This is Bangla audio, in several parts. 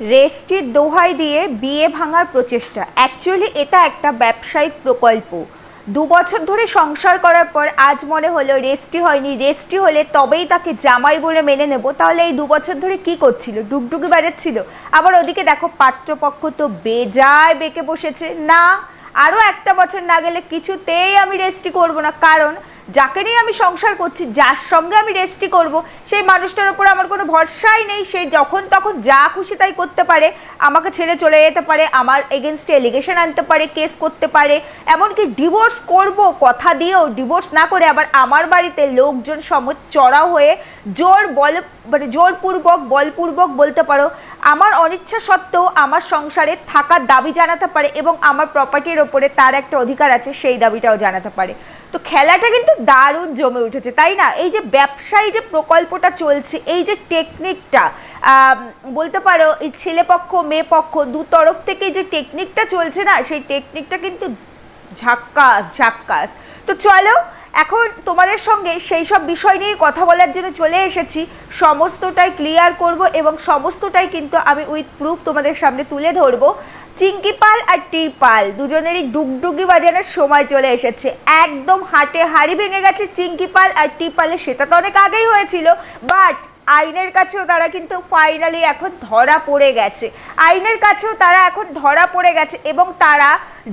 রেস্টির দোহাই দিয়ে বিয়ে ভাঙার প্রচেষ্টা। অ্যাকচুয়ালি এটা একটা ব্যবসায়িক প্রকল্প। দু বছর ধরে সংসার করার পর আজ মনে হলো রেস্টি হয়নি। রেস্টি হলে তবেই তাকে জামাই বলে মেনে নেব। তাহলে এই দু বছর ধরে কি করছিল? ডুগডুগি বাজাচ্ছিল? আবার ওদিকে দেখো, পাত্রপক্ষ তো বেজায় বেঁকে বসেছে। না আরও একটা বছর না গেলে কিছুতেই আমি রেস্টি করব না। কারণ যাকে নিয়ে আমি সংসার করছি, যার সঙ্গে আমি রেস্টি করব, সেই মানুষটার উপর আমার কোনো ভরসাই নেই। সেই যখন তখন যা খুশি তাই করতে পারে, আমাকে ছেড়ে চলে যেতে পারে, আমার এগেনস্টে এলিগেশন আনতে পারে কেস করতে পারে। এমনকি ডিভোর্স করব, কথা দিয়েও ডিভোর্স না করে আবার আমার বাড়িতে লোকজন সমত চড়াও হয়ে জোর বল মানে জোরপূর্বক, বলপূর্বক বলতে পারো, আমার অনিচ্ছা সত্ত্বেও আমার সংসারে থাকার দাবি জানাতে পারে এবং আমার প্রপার্টির ওপরে তার একটা অধিকার আছে, সেই দাবিটাও জানাতে পারে। তো খেলাটা কিন্তু দারুণ জমে উঠেছে, তাই না? এই যে ব্যবসায়ী যে প্রকল্পটা চলছে, এই যে টেকনিকটা বলতে পারো এই ছেলেপক্ষ মেয়ে পক্ষ, দু তরফ থেকে যে টেকনিকটা চলছে না, সেই টেকনিকটা কিন্তু ঝাক্কাস ঝাক্কাস। তো চলো, এখন তোমাদের সঙ্গে সেই সব বিষয় নিয়ে কথা বলার জন্য চলে এসেছি। সমস্তটাই ক্লিয়ার করব এবং সমস্তটাই কিন্তু আমি উইথ প্রুফ তোমাদের সামনে তুলে ধরবো। চিঙ্কি পাল আর টি পাল দুজনেরই ডুগডুগি বাজানোর সময় চলে এসেছে। একদম হাটে হাড়ি ভেঙে গেছে চিঙ্কি পাল আর টি পালের সেটা তো অনেক আগেই হয়েছিল, বাট আইনের কাছেও তারা কিন্তু ফাইনালি এখন ধরা পড়ে গেছে। আইনের কাছেও তারা এখন ধরা পড়ে গেছে এবং তারা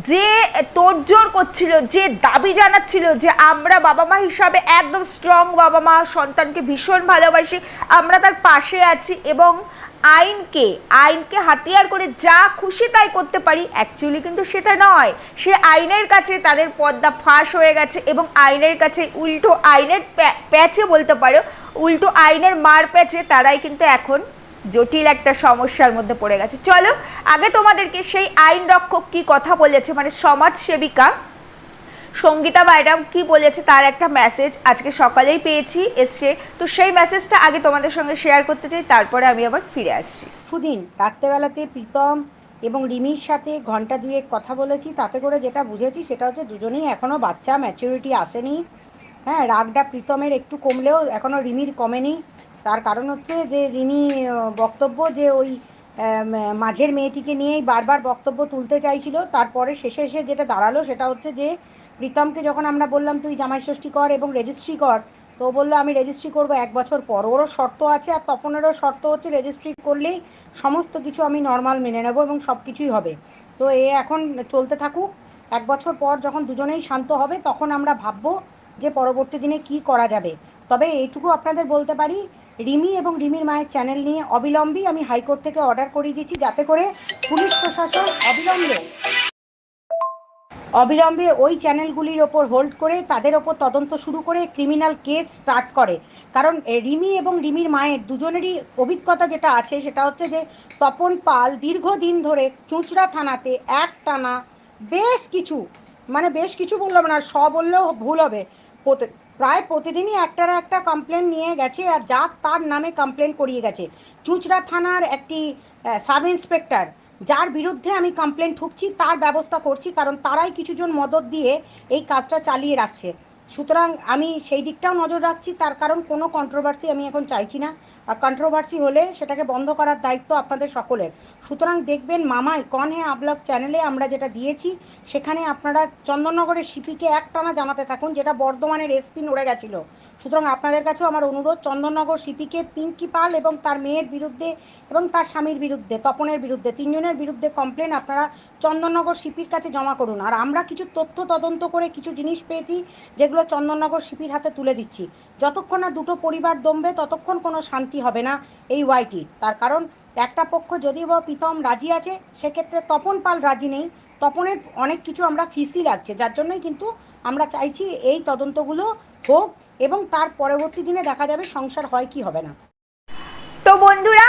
যে তোড়জোড় করছিল, যে দাবি জানাচ্ছিল যে আমরা বাবা মা হিসাবে একদম স্ট্রং বাবা মা সন্তানকে ভীষণ ভালোবাসি, আমরা তার পাশে আছি এবং আইনকে আইনকে হাতিয়ার করে যা খুশি তাই করতে পারি অ্যাকচুয়ালি কিন্তু সেটা নয়। সে আইনের কাছে তাদের পর্দা ফাঁস হয়ে গেছে এবং আইনের কাছে উল্টো আইনের প্যা- প্যাচে বলতে পারো, উল্টো আইনের মার প্যাচে তারাই কিন্তু এখন জটিল একটা সমস্যার মধ্যে পড়ে গেছে। চলো, আগে তোমাদেরকে সেই আইন রক্ষক কি কথা বলেছে মানে সমাজ সেবিকা সঙ্গীতা ম্যাডাম কি বলেছে তার একটা মেসেজ আজকে সকালেই পেয়েছি এসছে। তো সেই মেসেজটা আগে তোমাদের সঙ্গে শেয়ার করতে চাই, তারপরে আমি আবার ফিরে আসছি। সুদিন, রাত্রেবেলাতে প্রীতম এবং রিমির সাথে ঘণ্টা দুয়েক কথা বলেছি, তাতে করে যেটা বুঝেছি সেটা হচ্ছে দুজনেই এখনও বাচ্চা ম্যাচুরিটি আসেনি। হ্যাঁ রাগটা প্রীতমের একটু কমলেও এখনও রিমির কমেনি। তার কারণ হচ্ছে যে রিমি বক্তব্য যে ওই মাঝের মেয়েটিকে নিয়েই বারবার বক্তব্য তুলতে চাইছিল, তারপরে শেষে এসে যেটা দাঁড়াল সেটা হচ্ছে যে প্রীতমকে যখন আমরা বললাম, তুই জামাই ষষ্ঠী কর এবং রেজিস্ট্রি কর, তো বলল, আমি রেজিস্ট্রি করব এক বছর পর। ওরও শর্ত আছে আর তপনেরও শর্ত হচ্ছে রেজিস্ট্রি করলেই সমস্ত কিছু আমি নর্মাল মেনে নেব এবং সব কিছুই হবে। তো এ এখন চলতে থাকুক। এক বছর পর যখন দুজনেই শান্ত হবে, তখন আমরা ভাববো যে পরবর্তী দিনে কি করা যাবে। তবে এইটুকু আপনাদের বলতে পারি, রিমি এবং রিমির মায়ের চ্যানেল নিয়ে অবিলম্বেই আমি হাইকোর্ট থেকে অর্ডার করিয়ে দিচ্ছি, যাতে করে পুলিশ প্রশাসন অবিলম্বে অবিলম্বে ওই চ্যানেলগুলির ওপর হোল্ড করে তাদের ওপর তদন্ত শুরু করে ক্রিমিনাল কেস স্টার্ট করে। কারণ রিমি এবং রিমির মায়ের দুজনেরই অভিজ্ঞতা যেটা আছে সেটা হচ্ছে যে, তপন পাল দীর্ঘদিন ধরে চুঁচড়া থানাতে এক টানা বেশ কিছু মানে বেশ কিছু বললাম না স বললেও ভুল হবে। প্রায় প্রতিদিনই একটার একটা কমপ্লেন নিয়ে গেছে আর যা তার নামে কমপ্লেন করিয়ে গেছে। চুঁচড়া থানার একটি সাব ইন্সপেক্টর যার বিরুদ্ধে আমি কমপ্লেন ঠুকছি, তার ব্যবস্থা করছি, কারণ তারাই কিছুজন মদত দিয়ে এই কাজটা চালিয়ে রাখছে। সুতরাং আমি সেই দিকটাও নজর রাখছি, তার কারণ কোনো কন্ট্রোভার্সি আমি এখন চাইছি না। আর কন্ট্রোভার্সি হলে সেটাকে বন্ধ করার দায়িত্ব আপনাদের সকলের। সুতরাং দেখবেন মামাই কন আবলক চ্যানেলে আমরা যেটা দিয়েছি, সেখানে আপনারা চন্দননগরের সিপিকে একটানা জানাতে থাকুন, যেটা বর্ধমানের এসপি নড়ে গেছিল। সুতরাং আপনাদের কাছেও আমার অনুরোধ, চন্দননগর সিপিকে পিঙ্কি পাল এবং তার মেয়ের বিরুদ্ধে এবং তার স্বামীর বিরুদ্ধে, তপনের বিরুদ্ধে, তিনজনের বিরুদ্ধে কমপ্লেন আপনারা চন্দননগর সিপির কাছে জমা করুন। আর আমরা কিছু তথ্য তদন্ত করে কিছু জিনিস পেয়েছি, যেগুলো চন্দননগর সিপির হাতে তুলে দিচ্ছি। যতক্ষণ না দুটো পরিবার দমবে, ততক্ষণ কোনো শান্তি হবে না এই ওয়াইটি তার কারণ একটা পক্ষ যদি বা প্রীতম রাজি আছে, সেক্ষেত্রে তপন পাল রাজি নেই। তপনের অনেক কিছু আমরা ফিসি লাগছে, যার জন্যই কিন্তু আমরা চাইছি এই তদন্তগুলো হোক এবং তার পরবর্তী দিনে দেখা যাবে সংসার হয় কি হবে না। তো বন্ধুরা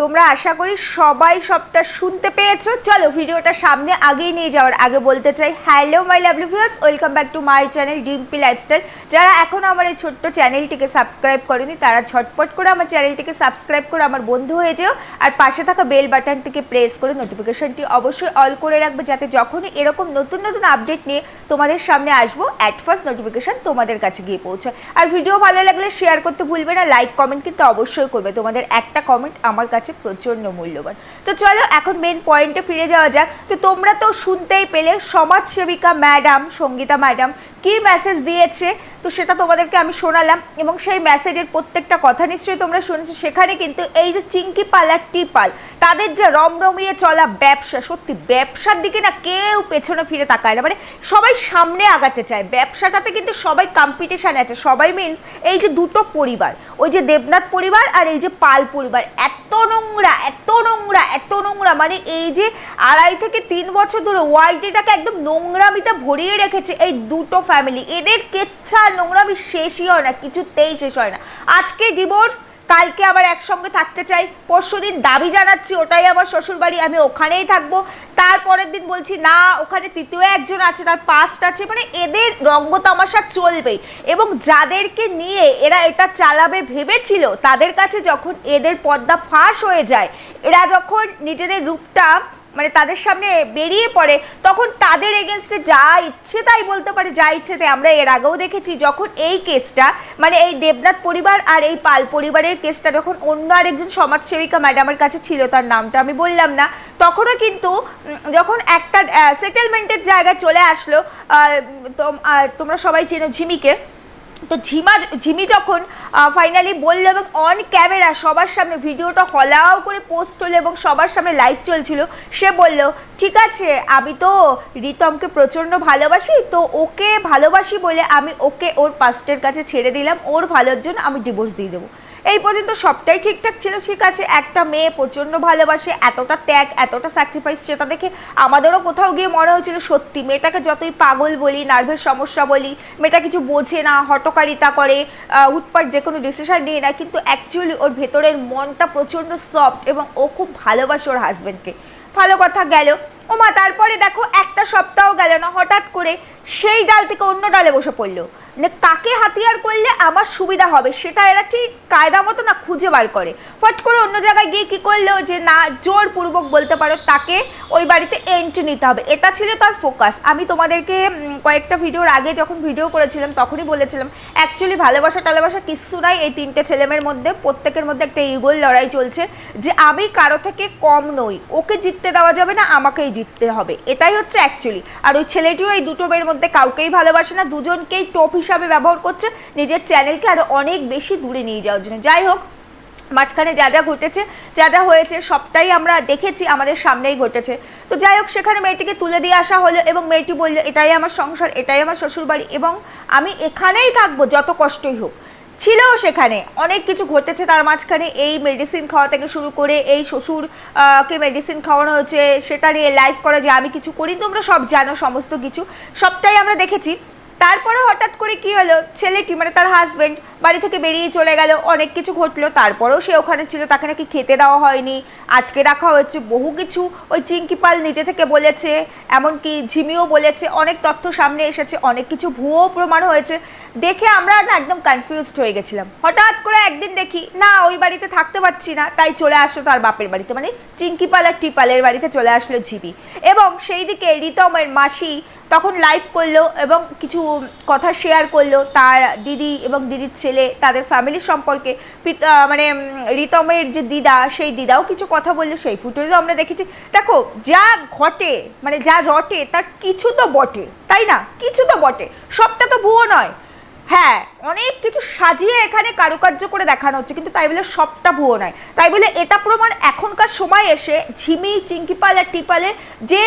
তোমরা আশা করি সবাই সবটা শুনতে পেয়েছ। চলো, ভিডিওটা সামনে আগেই নিয়ে যাওয়ার আগে বলতে চাই hello my lovely viewers welcome back to my channel Dimpi lifestyle যারা এখনও আমার এই ছোট্ট চ্যানেলটিকে সাবস্ক্রাইব করেনি, তারা ঝটপট করে আমার চ্যানেলটিকে সাবস্ক্রাইব করে আমার বন্ধু হয়ে যেও। আর পাশে থাকা বেল বাটনটিকে প্রেস করে নোটিফিকেশনটি অবশ্যই অল করে রাখবে, যাতে যখনই এরকম নতুন নতুন আপডেট নিয়ে তোমাদের সামনে আসব অ্যাট ফার্স্ট নোটিফিকেশন তোমাদের কাছে গিয়ে পৌঁছায়। আর ভিডিও ভালো লাগলে শেয়ার করতে ভুলবে না লাইক কমেন্ট কিন্তু অবশ্যই করবে। তোমাদের একটা কমেন্ট আমার কাছে কাছে প্রচণ্ড মূল্যবান। তো চলো, এখন মেন পয়েন্টে ফিরে যাওয়া যাক। তো তোমরা তো শুনতেই পেলে, সমাজসেবিকা ম্যাডাম সঙ্গীতা ম্যাডাম কি মেসেজ দিয়েছে? তো সেটা তোমাদেরকে আমি শোনালাম এবং সেই মেসেজের প্রত্যেকটা কথা নিশ্চয়ই তোমরা শুনেছো। সেখানে কিন্তু এই যে চিঙ্কি পাল আর টিপাল তাদের যে রমরমিয়ে চলা ব্যবসা, সত্যি ব্যবসার দিকে না কেউ পেছনে ফিরে তাকায় না। মানে সবাই সামনে আগাতে চায়। ব্যবসাটাতে কিন্তু সবাই কম্পিটিশান আছে। সবাই মিন্স এই যে দুটো পরিবার, ওই যে দেবনাথ পরিবার আর এই যে পাল পরিবার, এত নোংরা, এত নোংরা এত নোংরা। মানে এই যে আড়াই থেকে তিন বছর ধরে ওয়াইটিটাকে একদম নোংরামিটা ভরিয়ে রেখেছে এই দুটো ফ্যামিলি এদের কেচ্ছা নোংরামি শেষই হয় না, কিছুতেই শেষ হয় না। আজকে ডিভোর্স কালকে আবার একসঙ্গে থাকতে চাই। পরশু দিন দাবি জানাচ্ছি, ওটাই আমার শ্বশুরবাড়ি, আমি ওখানেই থাকব। তারপরের দিন বলছি, না, ওখানে তৃতীয় একজন আছে, তার পাস্ট আছে। মানে এদের রঙ্গ তামাশা চলবেই। এবং যাদেরকে নিয়ে এরা এটা চালাবে ভেবেছিল, তাদের কাছে যখন এদের পর্দা ফাঁস হয়ে যায়, এরা যখন নিজেদের রূপটা মানে তাদের সামনে বেরিয়ে পড়ে, তখন তাদের এগেনস্টে যা ইচ্ছে তাই বলতে পারে, যা ইচ্ছে তাই। আমরা এর আগেও দেখেছি যখন এই কেসটা মানে এই দেবনাথ পরিবার আর এই পাল পরিবারের কেসটা যখন অন্য আরেকজন সমাজসেবিকা ম্যাডামের কাছে ছিল, তার নামটা আমি বললাম না, তখনও কিন্তু যখন একটা সেটেলমেন্টের জায়গায় চলে আসলো তোমরা সবাই চেনো ঝিমিকে তো ঝিমা, ঝিমি যখন ফাইনালি বলল এবং অন ক্যামেরা সবার সামনে ভিডিওটা হলাও করে পোস্ট হলো এবং সবার সামনে লাইভ চলছিল, সে বলল, ঠিক আছে, আমি তো রিতমকে প্রচণ্ড ভালোবাসি, তো ওকে ভালোবাসি বলে আমি ওকে ওর পাস্টের কাছে ছেড়ে দিলাম, ওর ভালোর জন্য আমি ডিভোর্স দিয়ে দেবো। এই পর্যন্ত সবটাই ঠিকঠাক ছিল, ঠিক আছে। একটা মেয়ে প্রচণ্ড ভালোবাসে, এতটা ত্যাগ, এতটা স্যাক্রিফাইস সেটা দেখে আমাদেরও কোথাও গিয়ে মনে হয়েছিল, সত্যি, মেয়েটাকে যতই পাগল বলি নার্ভের সমস্যা বলি, মেয়েটা কিছু বোঝে না, হটকারিতা করে হুটপাট যে কোনো ডিসিশন নিয়ে না কিন্তু অ্যাকচুয়ালি ওর ভেতরের মনটা প্রচণ্ড সফট এবং ও খুব ভালোবাসে ওর হাজব্যান্ডকে ভালো কথা গেল। ও মা তারপরে দেখো, একটা সপ্তাহ গেল না, হঠাৎ করে সেই ডাল থেকে অন্য ডালে বসে পড়ল। মানে কাকে হাতিয়ার করলে আমার সুবিধা হবে, সেটা এরা ঠিক কায়দা মতো না খুঁজে বার করে। ফট করে অন্য জায়গায় গিয়ে কি করল যে, না, জোরপূর্বক বলতে পারো, তাকে ওই বাড়িতে এন্ট্রি নিতে হবে। এটা ছিল তার ফোকাস আমি তোমাদেরকে কয়েকটা ভিডিওর আগে যখন ভিডিও করেছিলাম, তখনই বলেছিলাম অ্যাকচুয়ালি ভালোবাসা, টালোবাসা কিচ্ছু নাই এই তিনটে ছেলেমের মধ্যে। প্রত্যেকের মধ্যে একটা ইগোল লড়াই চলছে যে, আমি কারও থেকে কম নই। ওকে জিততে দেওয়া যাবে না, আমাকেই জিততে হবে। এটাই হচ্ছে অ্যাকচুয়ালি আর ওই ছেলেটিও এই দুটো মেয়ের মধ্যে কাউকেই ভালোবাসে না, দুজনকেই টপ হিসাবে ব্যবহার করছে। নিজের চ্যানেলকে আরও অনেক বেশি দূরে নিয়ে যাওয়ার জন্য। যাই হোক, মাঝখানে যা যা ঘটেছে, যা যা হয়েছে, সবটাই আমরা দেখেছি, আমাদের সামনেই ঘটেছে। তো যাই হোক, সেখানে মেয়েটিকে তুলে দিয়ে আসা হলো এবং মেয়েটি বলল, এটাই আমার সংসার, এটাই আমার শ্বশুরবাড়ি এবং আমি এখানেই থাকব, যত কষ্টই হোক। ছিল সেখানে। অনেক কিছু ঘটেছে তার মাঝখানে। এই মেডিসিন খাওয়া থেকে শুরু করে এই শ্বশুর কে মেডিসিন খাওয়ানো হয়েছে সেটা নিয়ে লাইভ করা যে আমি কিছু করি তোমরা সব জানো সমস্ত কিছু। সবটাই আমরা দেখেছি। তারপরে হঠাৎ করে কি হলো? ছেলেটি মানে তার হাজবেন্ড বাড়ি থেকে বেরিয়ে চলে গেল, অনেক কিছু ঘটলো, তারপরেও সে ওখানে ছিল, তাকে নাকি খেতে দেওয়া হয়নি, আটকে রাখা হয়েছে, বহু কিছু ওই চিঙ্কি পাল নিজে থেকে বলেছে, এমনকি ঝিমিও বলেছে, অনেক তথ্য সামনে এসেছে, অনেক কিছু ভুয়ো প্রমাণ হয়েছে, দেখে আমরা না একদম কনফিউজড হয়ে গেছিলাম। হঠাৎ করে একদিন দেখি, না, ওই বাড়িতে থাকতে পারছি না, তাই চলে আসলো তার বাপের বাড়িতে মানে চিঙ্কিপাল আর টিপালের বাড়িতে চলে আসলো ঝিবি এবং সেই দিকে রিতমের মাসি তখন লাইভ করল, এবং কিছু কথা শেয়ার করল তার দিদি এবং দিদির ছেলে, তাদের ফ্যামিলির সম্পর্কে। মানে রিতমের যে দিদা, সেই দিদাও কিছু কথা বলল, সেই ফুটেজও আমরা দেখেছি। দেখো, যা ঘটে মানে যা রটে, তার কিছু তো বটে, তাই না? কিছু তো বটে, সবটা তো ভুয়ো নয়। হ্যাঁ অনেক কিছু সাজিয়ে এখানে কারুকার্য করে দেখানো হচ্ছে, কিন্তু তাই বলে সবটা ভুয়ো নয়। তাই বলে এটা প্রমাণ এখনকার সময় এসে ঝিমি, চিঙ্কিপাল আর টিপালে যে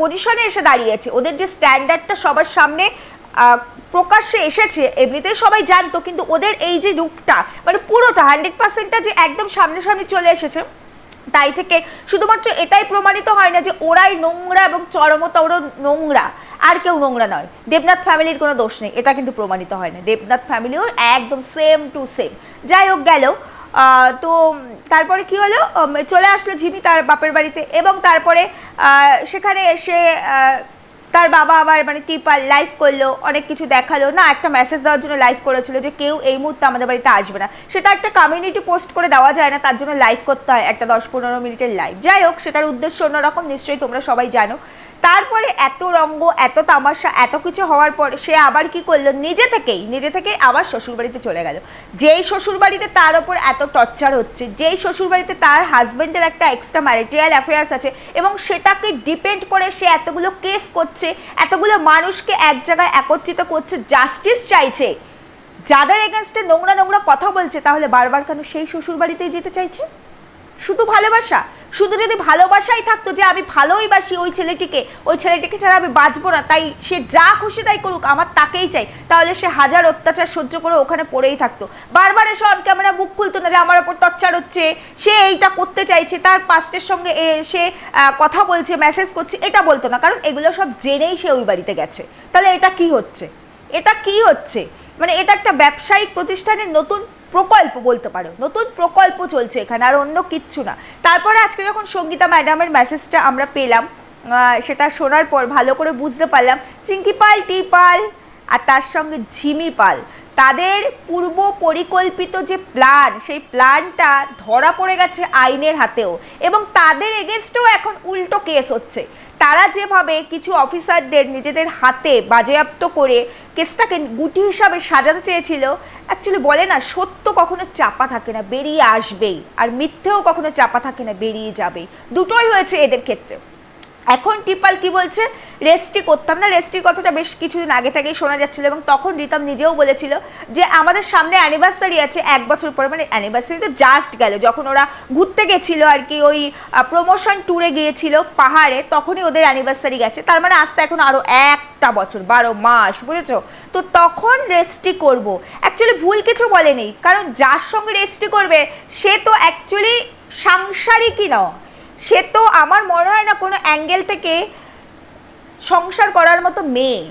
পজিশনে এসে দাঁড়িয়েছে, ওদের যে স্ট্যান্ডার্ডটা সবার সামনে প্রকাশ্যে এসেছে এমনিতেই সবাই জানতো, কিন্তু ওদের এই যে রূপটা মানে পুরোটা হান্ড্রেড পার্সেন্টটা যে একদম সামনাসামনি চলে এসেছে, তাই থেকে শুধুমাত্র এটাই প্রমাণিত হয় না যে ওরাই নোংরা এবং চরমতর নোংরা, আর কেউ নোংরা নয়। দেবনাথ ফ্যামিলির কোনো দোষ নেই, এটা কিন্তু প্রমাণিত হয় না। দেবনাথ ফ্যামিলিও একদম সেম টু সেম যাই হোক, গেল। তো, তারপরে কি হলো? চলে আসলো ঝিমি তার বাপের বাড়িতে এবং তারপরে সেখানে এসে তার বাবা আবার মানে টিপার লাইভ করল, অনেক কিছু দেখাল। না, একটা মেসেজ দেওয়ার জন্য লাইভ করেছিল যে কেউ এই মুহূর্তে আমাদের বাড়িতে আসবে না। সেটা একটা কমিউনিটি পোস্ট করে দেওয়া যায় না, তার জন্য লাইভ করতে হয় একটা দশ পনেরো মিনিটের লাইভ যাই হোক, সেটার উদ্দেশ্য অন্যরকম, নিশ্চয়ই তোমরা সবাই জানো। তারপরে এত রঙ্গ, এত তামাশা, এত কিছু হওয়ার পর সে আবার কি করল? নিজে থেকেই নিজে থেকেই আবার শ্বশুরবাড়িতে চলে গেল। যেই শ্বশুরবাড়িতে তার ওপর এত টর্চার হচ্ছে, যেই শ্বশুরবাড়িতে তার হাজব্যান্ডের একটা এক্সট্রা ম্যারিটিয়াল অ্যাফেয়ার্স আছে, এবং সেটাকে ডিপেন্ড করে সে এতগুলো কেস করছে, এতগুলো মানুষকে এক জায়গায় একত্রিত করছে জাস্টিস চাইছে। যাদের এগেনস্টে নোংরা নোংরা কথা বলছে, তাহলে বারবার কেন সেই শ্বশুরবাড়িতেই যেতে চাইছে? শুধু ভালোবাসা? শুধু যদি ভালোবাসাই থাকতো যে আমি ভালোই বাসি ওই ছেলেটিকে ওই ছেলেটিকে ছাড়া আমি বাঁচবো না, তাই সে যা খুশি তাই করুক, আমার তাকেই চাই। তাহলে সে হাজার অত্যাচার সহ্য করে ওখানে পড়েই থাকতো। বারবার এসে অন ক্যামেরা মুখ খুলতো না যে আমার ওপর টর্চার হচ্ছে। সে এইটা করতে চাইছে, তার পাস্টের সঙ্গে সে কথা বলছে মেসেজ করছে, এটা বলতো না। কারণ এগুলো সব জেনেই সে ওই বাড়িতে গেছে। তাহলে এটা কি হচ্ছে? এটা কি হচ্ছে? মানে এটা একটা ব্যবসায়িক প্রতিষ্ঠানের নতুন প্রকল্প বলতে পারো। নতুন প্রকল্প চলছে এখানে, আর অন্য কিচ্ছু না। তারপরে আজকে যখন সঙ্গীতা ম্যাডামের মেসেজটা আমরা পেলাম সেটা শোনার পর ভালো করে বুঝতে পারলাম, চিঙ্কি পাল, টি পাল, আর তার সঙ্গে ঝিমি পাল, তাদের পূর্ব পরিকল্পিত যে প্ল্যান সেই প্ল্যানটা ধরা পড়ে গেছে আইনের হাতেও, এবং তাদের এগেনস্টেও এখন উল্টো কেস হচ্ছে। তারা যেভাবে কিছু অফিসারদের নিজেদের হাতে বাজেয়াপ্ত করে কেসটাকে গুটি হিসাবে সাজাতে চেয়েছিল অ্যাকচুয়ালি বলে না, সত্য কখনো চাপা থাকে না, বেরিয়ে আসবেই। আর মিথ্যেও কখনো চাপা থাকে না, বেরিয়ে যাবে দুটোই হয়েছে এদের ক্ষেত্রে। এখন টিপাল কি বলছে? রেস্টি করতাম না। রেস্টির কথাটা বেশ কিছুদিন আগে থেকেই শোনা যাচ্ছিল এবং তখন রিতম নিজেও বলেছিল যে, আমাদের সামনে অ্যানিভার্সারি আছে এক বছর পরে। মানে অ্যানিভার্সারি তো জাস্ট গেল। যখন ওরা ঘুরতে গেছিল আর কি, ওই প্রমোশন ট্যুরে গিয়েছিল পাহাড়ে, তখনই ওদের অ্যানিভার্সারি গেছে। তার মানে আসতে এখন আরও একটা বছর, বারো মাস, বুঝেছ? তো তখন রেস্টি করব। অ্যাকচুয়ালি ভুল কিছু বলেনি। কারণ যার সঙ্গে রেস্টি করবে, সে তো অ্যাকচুয়ালি সাংসারিকই নয়। সে তো আমার মনে হয় না কোনো অ্যাঙ্গেল থেকে সংসার করার মতো মেয়ে।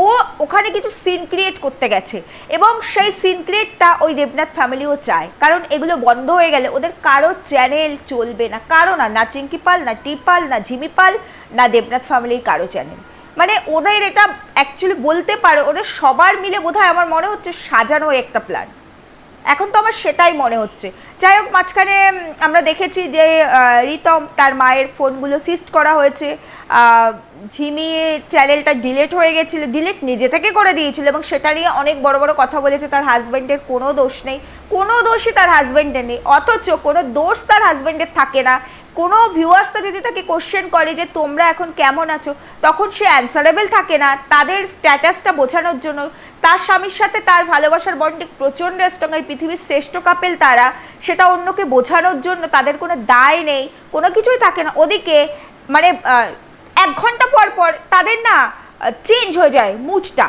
ও ওখানে কিছু সিন ক্রিয়েট করতে গেছে এবং সেই সিন ক্রিয়েটটা ওই দেবনাথ ফ্যামিলিও চায়। কারণ এগুলো বন্ধ হয়ে গেলে ওদের কারও চ্যানেল চলবে না। কারও না না চিঙ্কি পাল, না টিপাল না ঝিমি পাল, না দেবনাথ ফ্যামিলির কারও চ্যানেল মানে ওদের এটা অ্যাকচুয়ালি বলতে পারো, ওদের সবার মিলে বোধহয় আমার মনে হচ্ছে সাজানো একটা প্ল্যান এখন তো আমার সেটাই মনে হচ্ছে। যাই হোক, মাঝখানে আমরা দেখেছি যে রিতম তার মায়ের ফোনগুলো সিস্ট করা হয়েছে। ঝিমি চ্যানেলটা ডিলেট হয়ে গেছিল, ডিলেট নিজে থেকে করে দিয়েছিল এবং সেটা নিয়ে অনেক বড় বড় কথা বলেছে। তার হাজব্যান্ডের কোনো দোষ নেই। কোনো দোষই তার হাজব্যান্ডের নেই। অথচ কোনো দোষ তার হাজব্যান্ডের থাকে না। কোনো ভিউয়ার্সটা যদি তাকে কোশ্চেন করে যে তোমরা এখন কেমন আছো, তখন সে অ্যান্সারেবল থাকে না। তাদের স্ট্যাটাসটা বোঝানোর জন্য তার স্বামীর সাথে তার ভালোবাসার বন্ডিং প্রচণ্ড স্ট্রং এই পৃথিবীর শ্রেষ্ঠ কাপেল তারা, সেটা অন্যকে বোঝানোর জন্য তাদের কোনো দায় নেই, কোনো কিছুই থাকে না। ওদিকে মানে এক ঘণ্টা পর পর তাদের না চেঞ্জ হয়ে যায় মুডটা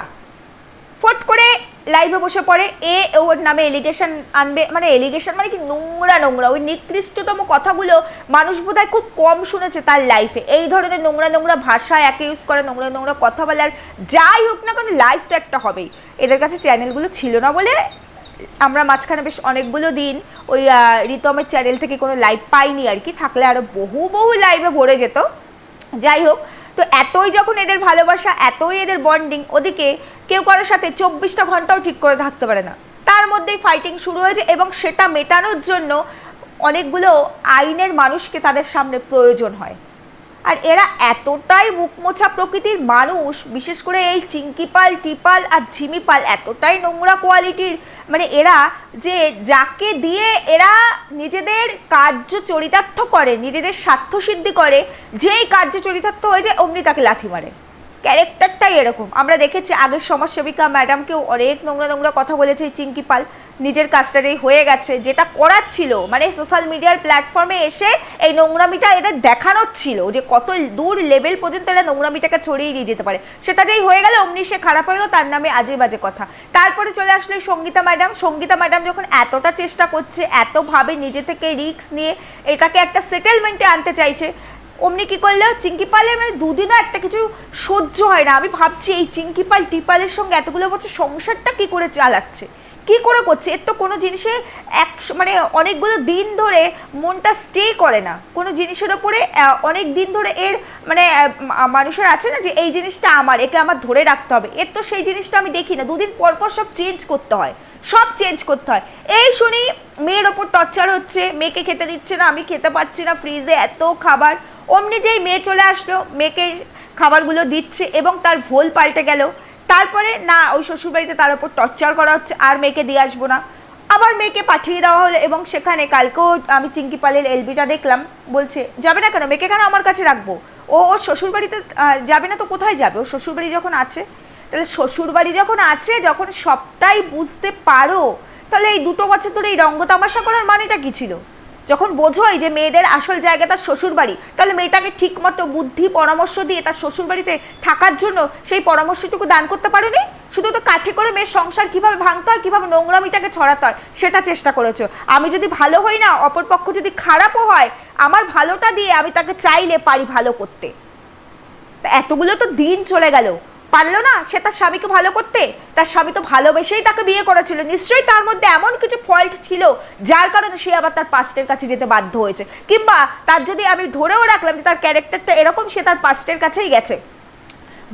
ফট করে লাইভে বসে পড়ে, এ ওর নামে এলিগেশন আনবে মানে এলিগেশন মানে কি নোংরা নোংরা, ওই নিকৃষ্টতম কথাগুলো মানুষ বোধহয় খুব কম শুনেছে তার লাইফে এই ধরনের নোংরা নোংরা ভাষা একে ইউজ করে, নোংরা নোংরা কথা বলার, যাই হোক না কেন লাইফ তো একটা হবেই। এদের কাছে চ্যানেলগুলো ছিল না বলে আমরা মাঝখানে বেশ অনেকগুলো দিন ওই রিতমের চ্যানেল থেকে কোনো লাইভ পাইনি আর কি। থাকলে আরও বহু বহু লাইভে ভরে যেত। যাই হোক তো এতই যখন এদের ভালোবাসা, এতই এদের বন্ডিং ওদিকে কেউ কারোর সাথে চব্বিশটা ঘন্টাও ঠিক করে থাকতে পারে না। তার মধ্যেই ফাইটিং শুরু হয়েছে এবং সেটা মেটানোর জন্য অনেকগুলো আইনের মানুষকে তাদের সামনে প্রয়োজন হয়। আর এরা এতটাই মুখমোছা প্রকৃতির মানুষ, বিশেষ করে এই চিঙ্কিপাল টিপাল আর ঝিমিপাল এতটাই নোংরা কোয়ালিটির মানে এরা যে যাকে দিয়ে এরা নিজেদের কার্য চরিতার্থ করে, নিজেদের স্বার্থ সিদ্ধি করে, যেই কার্য চরিতার্থ হয়ে যায়, অমনি তাকে লাথি মারে। ক্যারেক্টারটাই এরকম। আমরা দেখেছি আগের সমাজসেবিকা ম্যাডামকেও অনেক নোংরা নোংরা কথা বলেছে চিঙ্কি পাল। নিজের কাজটা যেই হয়ে গেছে, যেটা করার ছিল মানে সোশ্যাল মিডিয়ার প্ল্যাটফর্মে এসে এই নোংরামিটা এদের দেখানোর ছিল, যে কত দূর লেভেল পর্যন্ত এরা নোংরামিটাকে ছড়িয়ে নিয়ে যেতে পারে। সেটা যেই হয়ে গেল, অমনি সে খারাপ হয়ে গেল, তার নামে আজে বাজে কথা। তারপরে চলে আসলে সঙ্গীতা ম্যাডাম। সঙ্গীতা ম্যাডাম যখন এতটা চেষ্টা করছে, এতভাবে নিজে থেকে রিস্ক নিয়ে এটাকে একটা সেটেলমেন্টে আনতে চাইছে অমনি কি করল? চিঙ্কিপালের মানে দুদিনও একটা কিছু সহ্য হয় না। আমি ভাবছি, এই চিঙ্কিপাল টিপালের সঙ্গে এতগুলো বছর সংসারটা কি করে চালাচ্ছে? কি করে করছে? এর তো কোনো জিনিসে এক মানে অনেকগুলো দিন ধরে মনটা স্টে করে না। কোনো জিনিসের ওপরে অনেক দিন ধরে এর মানে মানুষের আছে না যে, এই জিনিসটা আমার, একে আমার ধরে রাখতে হবে। এর তো সেই জিনিসটা আমি দেখি না। দুদিন পর পর সব চেঞ্জ করতে হয়। সব চেঞ্জ করতে হয়। এই শুনি, মেয়ের ওপর টর্চার হচ্ছে, মেয়েকে খেতে দিচ্ছে না, আমি খেতে পাচ্ছি না ফ্রিজে এত খাবার। অমনি যেই মেয়ে চলে আসলো, মেয়েকে খাবারগুলো দিচ্ছে এবং তার ভোল পাল্টে গেল। তারপরে না, ওই শ্বশুরবাড়িতে তার উপর টর্চার করা হচ্ছে, আর মেয়েকে দিয়ে আসব না। আবার মেয়েকে পাঠিয়ে দেওয়া হলো এবং সেখানে কালকেও আমি চিঙ্কি পালের এলবিটা দেখলাম, বলছে, যাবে না কেন? মেয়েকে কেন আমার কাছে রাখব? ও, ওর শ্বশুরবাড়িতে যাবে না তো কোথায় যাবে? ও শ্বশুরবাড়ি যখন আছে, তাহলে শ্বশুরবাড়ি যখন আছে, যখন সবটাই বুঝতে পারো, তাহলে এই দুটো বছর ধরে এই রঙ্গ তামাশা করার মানেটা কী ছিল? যখন বোঝোই যে মেয়েদের আসল জায়গা তার শ্বশুরবাড়ি, তাহলে মেয়েটাকে ঠিকমতো বুদ্ধি, পরামর্শ দিয়ে তার শ্বশুরবাড়িতে থাকার জন্য সেই পরামর্শটুকু দান করতে পারোনি? শুধু তো কাঠি করে মেয়ের সংসার কীভাবে ভাঙতে হয়, কীভাবে নোংরামিটাকে ছড়াতে হয়, সেটা চেষ্টা করেছ। আমি যদি ভালো হই না, অপরপক্ষ যদি খারাপও হয়, আমার ভালোটা দিয়ে আমি তাকে চাইলে পারি ভালো করতে। তা এতগুলো তো দিন চলে গেল। পারল না সে তার স্বামীকে ভালো করতে? তার স্বামী তো ভালোবেসেই তাকে বিয়ে করেছিল। নিশ্চয়ই তার মধ্যে এমন কিছু ফল্ট ছিল, যার কারণে সে আবার তার পাস্টের কাছে যেতে বাধ্য হয়েছে। কিংবা তার যদি আমি ধরেও রাখলাম যে তার ক্যারেক্টারটা এরকম, সে তার পাস্টের কাছেই গেছে।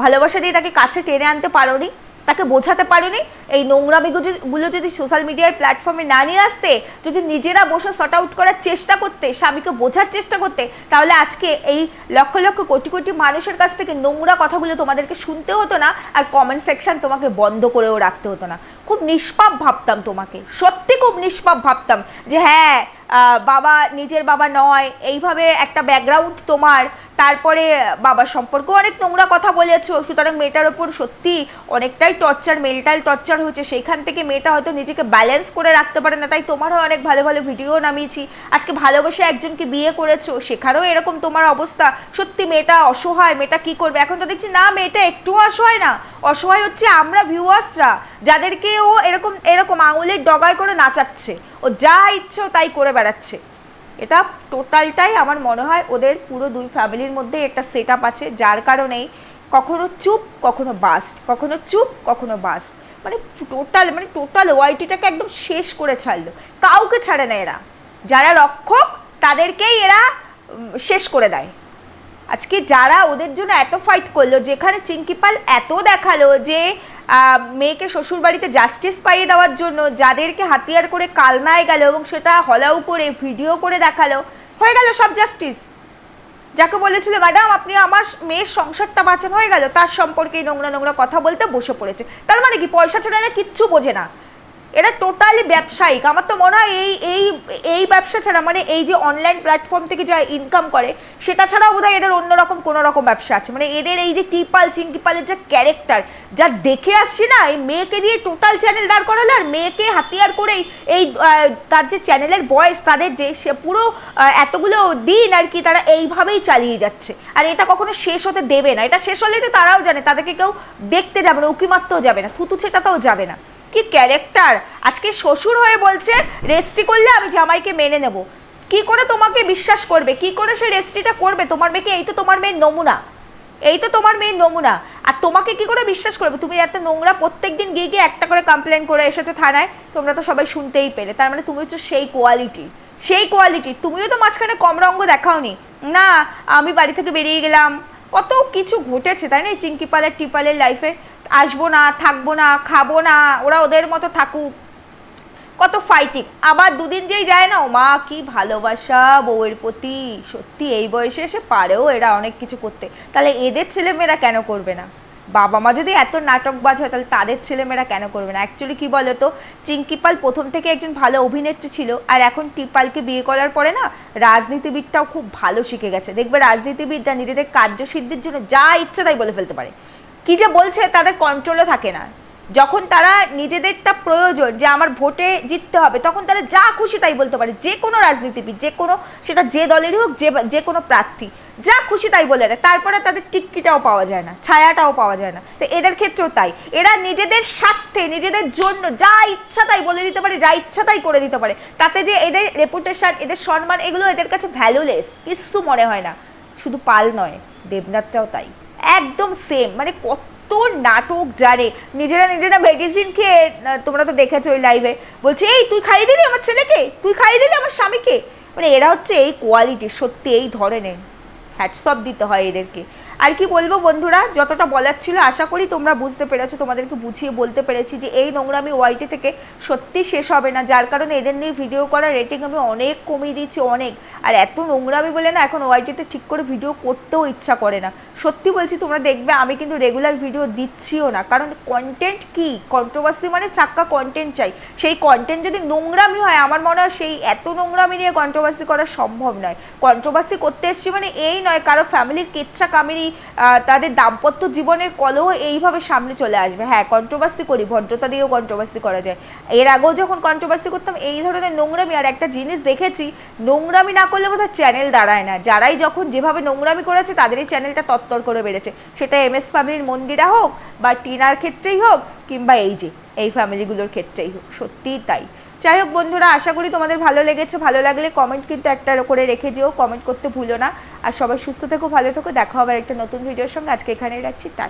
ভালোবাসা দিয়ে তাকে কাছে টেনে আনতে পারোনি? তাকে বোঝাতে পারোনি। এই নোংরামিগুলো যদি সোশ্যাল মিডিয়ার প্ল্যাটফর্মে না নিয়ে আসতে, যদি নিজেরা বসে শর্ট আউট করার চেষ্টা করতে, স্বামীকে বোঝার চেষ্টা করতে, তাহলে আজকে এই লক্ষ লক্ষ কোটি কোটি মানুষের কাছ থেকে নোংরা কথাগুলো তোমাদেরকে শুনতে হতো না, আর কমেন্ট সেকশন তোমাকে বন্ধ করেও রাখতে হতো না। খুব নিষ্পাপ ভাবতাম তোমাকে, সত্যি খুব নিষ্পাপ ভাবতাম যে হ্যাঁ বাবা নিজের বাবা নয়, এইভাবে একটা ব্যাকগ্রাউন্ড তোমার তারপরে বাবার সম্পর্কে অনেক নোংরা কথা বলেছ, সুতরাং মেয়েটার ওপর সত্যি অনেকটাই টর্চার মেন্টাল টর্চার হচ্ছে সেইখান থেকে মেয়েটা হয়তো নিজেকে ব্যালেন্স করে রাখতে পারে না, তাই তোমারও অনেক ভালো ভালো ভিডিও নামিয়েছি। আজকে ভালোবেসে একজনকে বিয়ে করেছ, সেখানেও এরকম তোমার অবস্থা। সত্যি মেয়েটা অসহায়, মেয়েটা কি করবে? এখন তো দেখছি, না, মেয়েটা একটু অসহায় না। অসহায় হচ্ছে আমরা ভিউয়ার্সরা যাদেরকে ও এরকম এরকম আঙুলের ডগায় করে নাচাচ্ছে। ও যা ইচ্ছে তাই করে বেড়াচ্ছে। এটা টোটালটাই আমার মনে হয় ওদের পুরো দুই ফ্যামিলির মধ্যে একটা সেট আছে, যার কারণেই কখনো চুপ, কখনো বাস্ট কখনো চুপ, কখনো বাস্ট মানে টোটাল মানে টোটাল ওয়াইটিটাকে একদম শেষ করে ছাড়লো। কাউকে ছাড়ে না এরা। যারা রক্ষক, তাদেরকেই এরা শেষ করে দেয়। আজকে যারা ওদের জন্য এত ফাইট করল, যেখানে চিঙ্কিপাল এত দেখাল যে মেয়েকে শ্বশুরবাড়িতে জাস্টিস পাইয়ে দেওয়ার জন্য যাদেরকে হাতিয়ার করে কালনায় গেল এবং সেটা হলাউ করে ভিডিও করে দেখাল, হয়ে গেল সব জাস্টিস যাকে বলেছিল ম্যাডাম আপনি আমার মেয়ের সংসারটা বাঁচান। হয়ে গেল, তার সম্পর্কে নোংরা নোংরা কথা বলতে বসে পড়েছে। তার মানে কি? পয়সা ছাড়া কিচ্ছু বোঝে না। এরা টোটালি ব্যবসায়িক। আমার তো মনে হয় এই এই এই ব্যবসা ছাড়া মানে এই যে অনলাইন প্ল্যাটফর্ম থেকে যা ইনকাম করে, সেটা ছাড়াও বোধহয় এদের অন্যরকম কোনো রকম ব্যবসা আছে। মানে এদের এই যে টিপাল চিঙ্কিপালের যে ক্যারেক্টার যা দেখে আসছি না, এই মেয়েকে দিয়ে টোটাল চ্যানেল দাঁড় করালে আর মেয়েকে হাতিয়ার করেই এই তার যে চ্যানেলের বয়স তাদের যে, সে পুরো এতগুলো দিন আর কি তারা এইভাবেই চালিয়ে যাচ্ছে। আর এটা কখনো শেষ হতে দেবে না। এটা শেষ হলে তো তারাও জানে, তাদেরকে কেউ দেখতে যাবে না উকি যাবে না, থুতু ছেটাতেও যাবে না। কি ক্যারেক্টার আজকে শ্বশুর হয়ে বলছে রেস্টি করলে আমি জামাইকে মেনে নেব। কি করে তোমাকে বিশ্বাস করবে? কি করে সে রেস্টিটা করবে? তোমার মেয়েকে এই তো তোমার মেয়ের নমুনা। এই তো তোমার মেয়ের নমুনা। আর তোমাকে কি করে বিশ্বাস করবে? তুমি এত নোংরা প্রত্যেক দিন গিয়ে গিয়ে একটা করে কমপ্লেন করে এসেছ থানায়, তোমরা তো সবাই শুনতেই পেলে। তার মানে তুমি হচ্ছে সেই কোয়ালিটি সেই কোয়ালিটি তুমিও তো মাঝখানে কম রঙ্গ দেখাওনি। না, আমি বাড়ি থেকে বেরিয়ে গেলাম। কত কিছু ঘটেছে, তাই না? এই চিঙ্কিপালের টিপালের লাইফে আসব না, থাকব না, খাব না, ওরা ওদের মতো থাকুক। কত ফাইটিং আবার দুদিন যেই যায় না মা কি ভালোবাসা বউয়ের প্রতি। সত্যি এই বয়সে এসে পারেও এরা অনেক কিছু করতে। তাহলে এদের ছেলেমেয়েরা কেন করবে না? বাবা মা যদি এত নাটকবাজ হয়, তাহলে তাদের ছেলেমেয়েরা কেন করবে না? অ্যাকচুয়ালি কি বলতো চিঙ্কিপাল প্রথম থেকে একজন ভালো অভিনেত্রী ছিল, আর এখন টিপালকে বিয়ে করার পরে না, রাজনীতিবিদটাও খুব ভালো শিখে গেছে। দেখবে রাজনীতিবিদরা নিজেদের কার্যসিদ্ধির জন্য যা ইচ্ছা তাই বলে ফেলতে পারে। কি যে বলছে তাদের কন্ট্রোলও থাকে না। যখন তারা নিজেদেরটা প্রয়োজন যে আমার ভোটে জিততে হবে, তখন তারা যা খুশি তাই বলতে পারে। যে কোনো রাজনীতিবিদ, যে কোনো, সেটা যে দলেরই হোক, যে যে কোনো প্রার্থী, যা খুশি তাই বলে দেয়। তারপরে তাদের টিকিটাও পাওয়া যায় না, ছায়াটাও পাওয়া যায় না। তো এদের ক্ষেত্রেও তাই। এরা নিজেদের স্বার্থে, নিজেদের জন্য যা ইচ্ছা তাই বলে দিতে পারে, যা ইচ্ছা তাই করে দিতে পারে। তাতে যে এদের রেপুটেশন এদের সম্মান, এগুলো এদের কাছে ভ্যালুলেস কিচ্ছু মনে হয় না। শুধু পাল নয় দেবনাথটাও তাই। একদম সেম মানে কত নাটক জানে নিজেরা নিজেরা মেডিসিন খেয়ে তোমরা তো দেখেছ ওই লাইভে বলছে, এই, তুই খাইয়ে দিলি আমার ছেলেকে? তুই খাইয়ে দিলি আমার স্বামীকে? মানে এরা হচ্ছে এই কোয়ালিটি সত্যি এই ধরনের হ্যাটসঅপ দিতে হয় এদেরকে। আর কি বলব বন্ধুরা, যতটা বলার ছিল আশা করি তোমরা বুঝতে পেরেছ, তোমাদেরকে বুঝিয়ে বলতে পেরেছি যে এই নোংরামি ওয়াইটি থেকে সত্যি শেষ হবে না। যার কারণে এদের নিয়ে ভিডিও করা রেটিং আমি অনেক কমিয়ে দিচ্ছি অনেক। আর এত নোংরামি বলে না, এখন ওয়াইটিতে ঠিক করে ভিডিও করতেও ইচ্ছা করে না। সত্যি বলছি, তোমরা দেখবে আমি কিন্তু রেগুলার ভিডিও দিচ্ছিও না। কারণ কন্টেন্ট কি? কন্ট্রোভার্সি মানে চাক্কা কন্টেন্ট চাই। সেই কন্টেন্ট যদি নোংরামি হয়, আমার মনে হয় সেই এত নোংরামি নিয়ে কন্ট্রোভার্সি করা সম্ভব নয়। কন্ট্রোভার্সি করতে এসছি মানে এই নয়, কারও ফ্যামিলির কেচ্ছা কামিনী তাদের দাম্পত্য জীবনের কলহ এইভাবে সামনে চলে আসবে। হ্যাঁ কন্ট্রোভার্সি করি, ভদ্রতা দিয়েও কন্ট্রোভার্সি করা যায়। এর আগেও যখন কন্ট্রোভার্সি করতাম, এই ধরনের নোংরামি, আর একটা জিনিস দেখেছি, নোংরামি না করলে বোধহয় চ্যানেল দাঁড়ায় না। যারাই যখন যেভাবে নোংরামি করেছে তাদেরই চ্যানেলটা তত্তর করে বেড়েছে। সেটা এম এস ফ্যামিলির মন্দিরা হোক বা টিনার ক্ষেত্রেই হোক, কিংবা এই যে, এই ফ্যামিলিগুলোর ক্ষেত্রেই হোক, সত্যিই তাই। যাই হোক বন্ধুরা, আশা করি তোমাদের ভালো লেগেছে। ভালো লাগলে কমেন্ট কিন্তু একটা করে রেখে যেও কমেন্ট করতে ভুলো না। আর সবাই সুস্থ থেকো, ভালো থেকো। দেখা হবে একটা নতুন ভিডিওর সঙ্গে। আজকে এখানেই রাখছি। টাটা